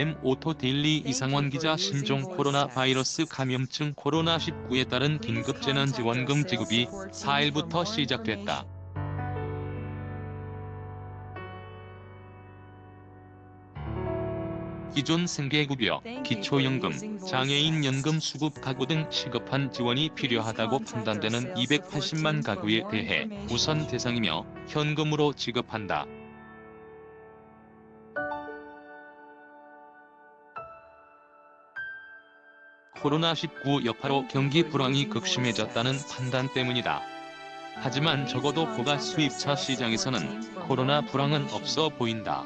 M 오토 데일리 이상원 기자 신종 코로나 바이러스 감염증 코로나19에 따른 긴급 재난지원금 지급이 4일부터 시작됐다. 기존 생계급여, 기초연금, 장애인 연금 수급 가구 등 시급한 지원이 필요하다고 판단되는 280만 가구에 대해 우선 대상이며 현금으로 지급한다. 코로나19 여파로 경기 불황이 극심해졌다는 판단 때문이다. 하지만 적어도 고가 수입차 시장에서는 코로나 불황은 없어 보인다.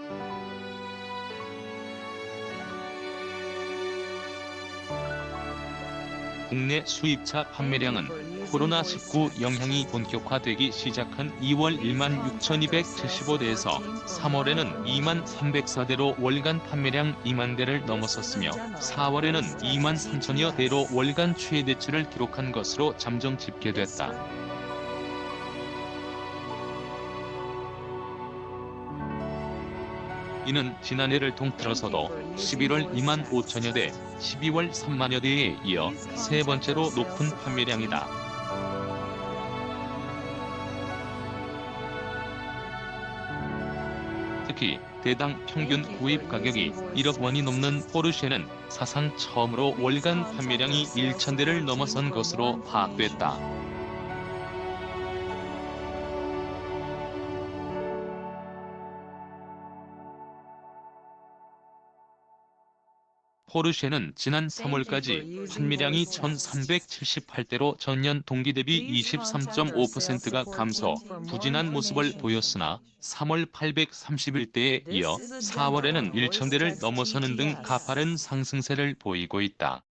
국내 수입차 판매량은 코로나19 영향이 본격화되기 시작한 2월 1만 6,275대에서 3월에는 2만 304대로 월간 판매량 2만 대를 넘어섰으며 4월에는 2만 3천여 대로 월간 최대치를 기록한 것으로 잠정 집계됐다. 이는 지난해를 통틀어서도 11월 2만 5천여 대, 12월 3만여 대에 이어 세 번째로 높은 판매량이다. 특히 대당 평균 구입 가격이 1억 원이 넘는 포르쉐는 사상 처음으로 월간 판매량이 1천 대를 넘어선 것으로 파악됐다. 포르쉐는 지난 3월까지 판매량이 1,378대로 전년 동기 대비 23.5%가 감소, 부진한 모습을 보였으나 3월 831대에 이어 4월에는 1,000대를 넘어서는 등 가파른 상승세를 보이고 있다.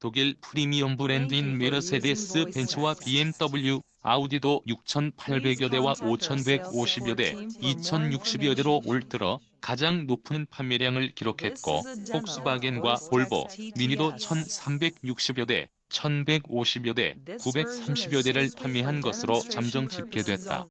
독일 프리미엄 브랜드인 메르세데스 벤츠와 BMW, 아우디도 6,800여 대와 5,150여 대, 2,060여 대로 올 들어 가장 높은 판매량을 기록했고 폭스바겐과 볼보, 미니도 1,360여 대, 1,150여 대, 930여 대를 판매한 것으로 잠정 집계됐다.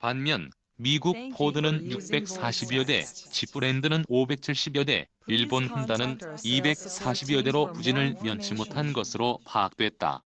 반면 미국 포드는 640여 대, 지브랜드는 570여 대, 일본 혼다는 240여 대로 부진을 면치 못한 것으로 파악됐다.